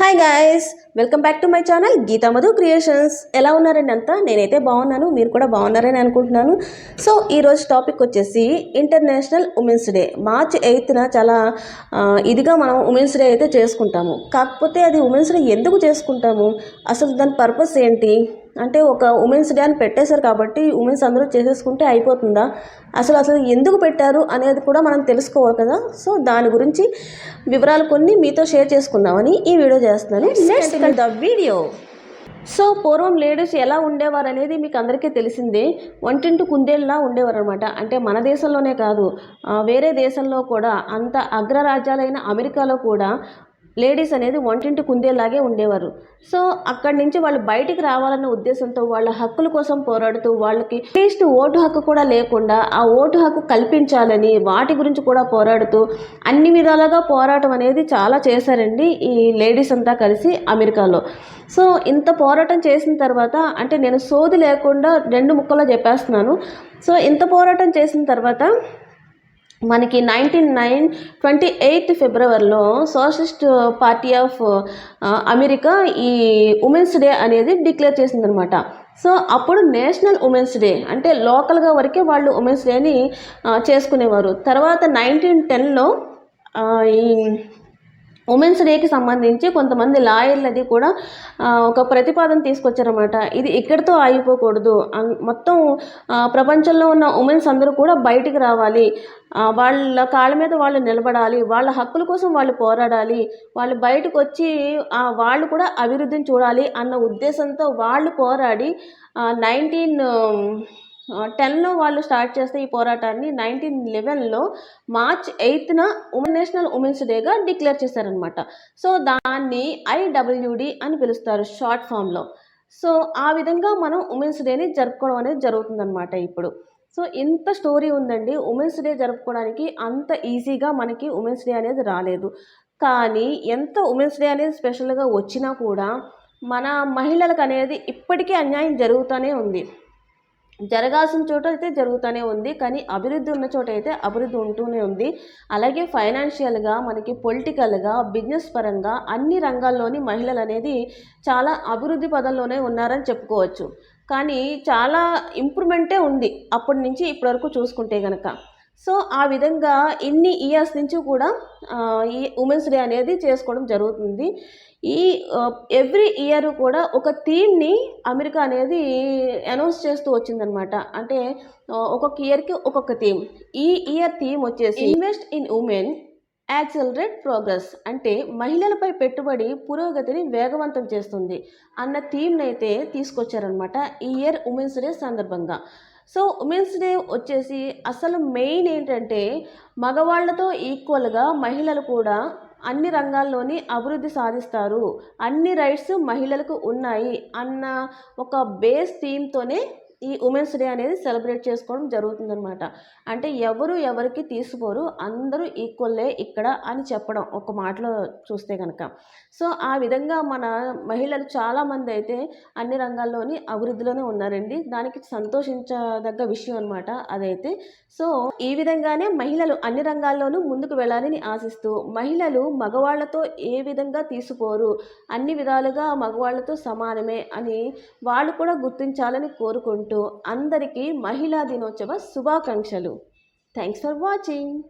Hi guys, welcome back to my channel Geetha Madhu creations ఎలా ఉన్నారండి అంతా? నేనైతే బాగున్నాను మీరు కూడా బాగున్నారని అనుకుంటున్నాను. సో ఈరోజు టాపిక్ వచ్చేసి ఇంటర్నేషనల్ ఉమెన్స్ డే మార్చ్ ఎయిత్న చాలా ఇదిగా మనం ఉమెన్స్ డే అయితే చేసుకుంటాము. కాకపోతే అది ఉమెన్స్ డే ఎందుకు చేసుకుంటాము? అసలు దాని పర్పస్ ఏంటి? అంటే ఒక ఉమెన్స్ డే అని పెట్టేశారు కాబట్టి ఉమెన్స్ అందరూ చేసేసుకుంటే అయిపోతుందా? అసలు అసలు ఎందుకు పెట్టారు అనేది కూడా మనం తెలుసుకోవాలి కదా. సో దాని గురించి వివరాలు కొన్ని మీతో షేర్ చేసుకుందామని ఈ వీడియో చేస్తున్నాను. ద వీడియో సో పూర్వం లేడీస్ ఎలా ఉండేవారు అనేది మీకు అందరికీ తెలిసిందే. వంటింటి కుందేళ్ళలా ఉండేవారు అనమాట అంటే మన దేశంలోనే కాదు వేరే దేశంలో కూడా అంత అగ్రరాజ్యాలైన అమెరికాలో కూడా లేడీస్ అనేది వంటింటి కుందేలాగే ఉండేవారు. సో అక్కడి నుంచి వాళ్ళు బయటికి రావాలన్న ఉద్దేశంతో వాళ్ళ హక్కుల కోసం పోరాడుతూ వాళ్ళకి అట్లీస్ట్ ఓటు హక్కు కూడా లేకుండా ఆ ఓటు హక్కు కల్పించాలని వాటి గురించి కూడా పోరాడుతూ అన్ని విధాలుగా పోరాటం అనేది చాలా చేశారండి ఈ లేడీస్ అంతా కలిసి అమెరికాలో. సో ఇంత పోరాటం చేసిన తర్వాత అంటే నేను సోది లేకుండా రెండు ముక్కలో చెప్పేస్తున్నాను. సో ఇంత పోరాటం చేసిన తర్వాత మనకి నైన్టీన్ నైన్ ట్వంటీ ఎయిత్ ఫిబ్రవరిలో సోషలిస్ట్ పార్టీ ఆఫ్ అమెరికా ఈ ఉమెన్స్ డే అనేది డిక్లేర్ చేసిందనమాట సో అప్పుడు నేషనల్ ఉమెన్స్ డే అంటే లోకల్గా వరకే వాళ్ళు ఉమెన్స్ డేని చేసుకునేవారు. తర్వాత నైన్టీన్ టెన్లో ఈ ఉమెన్స్ డేకి సంబంధించి కొంతమంది లాయర్లది కూడా ఒక ప్రతిపాదన తీసుకొచ్చారన్నమాట. ఇది ఇక్కడితో ఆగిపోకూడదు. మొత్తం ప్రపంచంలో ఉన్న ఉమెన్స్ అందరూ కూడా బయటికి రావాలి. వాళ్ళ కాళ్ళ మీద వాళ్ళు నిలబడాలి. వాళ్ళ హక్కుల కోసం వాళ్ళు పోరాడాలి. వాళ్ళు బయటకు వచ్చి వాళ్ళు కూడా అభివృద్ధిని చూడాలి అన్న ఉద్దేశంతో వాళ్ళు పోరాడి నైన్టీన్ టెన్లో వాళ్ళు స్టార్ట్ చేస్తే ఈ పోరాటాన్ని నైన్టీన్ లెవెన్లో మార్చ్ ఎయిత్న ఉమెన్ నేషనల్ ఉమెన్స్ డేగా డిక్లేర్ చేశారనమాట సో దాన్ని ఐడబ్ల్యూడి అని పిలుస్తారు షార్ట్ ఫామ్లో. సో ఆ విధంగా మనం ఉమెన్స్ డేని జరుపుకోవడం అనేది జరుగుతుందన్నమాట ఇప్పుడు. సో ఇంత స్టోరీ ఉందండి. ఉమెన్స్ డే జరుపుకోవడానికి అంత ఈజీగా మనకి ఉమెన్స్ డే అనేది రాలేదు. కానీ ఎంత ఉమెన్స్ డే అనేది స్పెషల్గా వచ్చినా కూడా మన మహిళలకు అనేది ఇప్పటికీ అన్యాయం జరుగుతూనే ఉంది. జరగాల్సిన చోట అయితే జరుగుతూనే ఉంది కానీ అభివృద్ధి ఉన్న చోట అయితే అభివృద్ధి ఉంటూనే ఉంది. అలాగే ఫైనాన్షియల్గా మనకి పొలిటికల్గా బిజినెస్ పరంగా అన్ని రంగాల్లోని మహిళలు అనేది చాలా అభివృద్ధి పదంలోనే ఉన్నారని చెప్పుకోవచ్చు. కానీ చాలా ఇంప్రూవ్మెంటే ఉంది అప్పటి నుంచి ఇప్పటి వరకు చూసుకుంటే కనుక సో ఆ విధంగా ఇన్ని ఇయర్స్ నుంచి కూడా ఈ ఉమెన్స్ డే అనేది చేసుకోవడం జరుగుతుంది. ఈ ఎవ్రీ ఇయర్ కూడా ఒక థీమ్ని అమెరికా అనేది అనౌన్స్ చేస్తూ వచ్చిందనమాట అంటే ఒక్కొక్క ఇయర్కి ఒక్కొక్క థీమ్. ఈ ఇయర్ థీమ్ వచ్చేసి invest in women accelerate progress. అంటే మహిళలపై పెట్టుబడి పురోగతిని వేగవంతం చేస్తుంది అన్న థీమ్ని అయితే తీసుకొచ్చారనమాట ఈ ఇయర్ ఉమెన్స్ డే సందర్భంగా. సో ఉమెన్స్ డే వచ్చేసి అసలు మెయిన్ ఏంటంటే మగవాళ్ళతో ఈక్వల్గా మహిళలు కూడా అన్ని రంగాల్లోని అభివృద్ధి సాధిస్తారు. అన్ని రైట్స్ మహిళలకు ఉన్నాయి అన్న ఒక బేస్ థీమ్తోనే ఈ ఉమెన్స్ డే అనేది సెలబ్రేట్ చేసుకోవడం జరుగుతుందనమాట అంటే ఎవరు ఎవరికి తీసుకోరు అందరూ ఈక్వల్లే ఇక్కడ అని చెప్పడం ఒక మాటలో చూస్తే కనుక సో ఆ విధంగా మన మహిళలు చాలామంది అయితే అన్ని రంగాల్లోని అభివృద్ధిలోనే ఉన్నారండి. దానికి సంతోషించదగ్గ విషయం అనమాట అదైతే. సో ఈ విధంగానే మహిళలు అన్ని రంగాల్లోనూ ముందుకు వెళ్ళాలని ఆశిస్తూ మహిళలు మగవాళ్ళతో ఏ విధంగా తీసుకోరు అన్ని విధాలుగా మగవాళ్ళతో సమానమే అని వాళ్ళు కూడా గుర్తించాలని కోరుకుంటూ అందరికీ మహిళా దినోత్సవ శుభాకాంక్షలు. Thanks for watching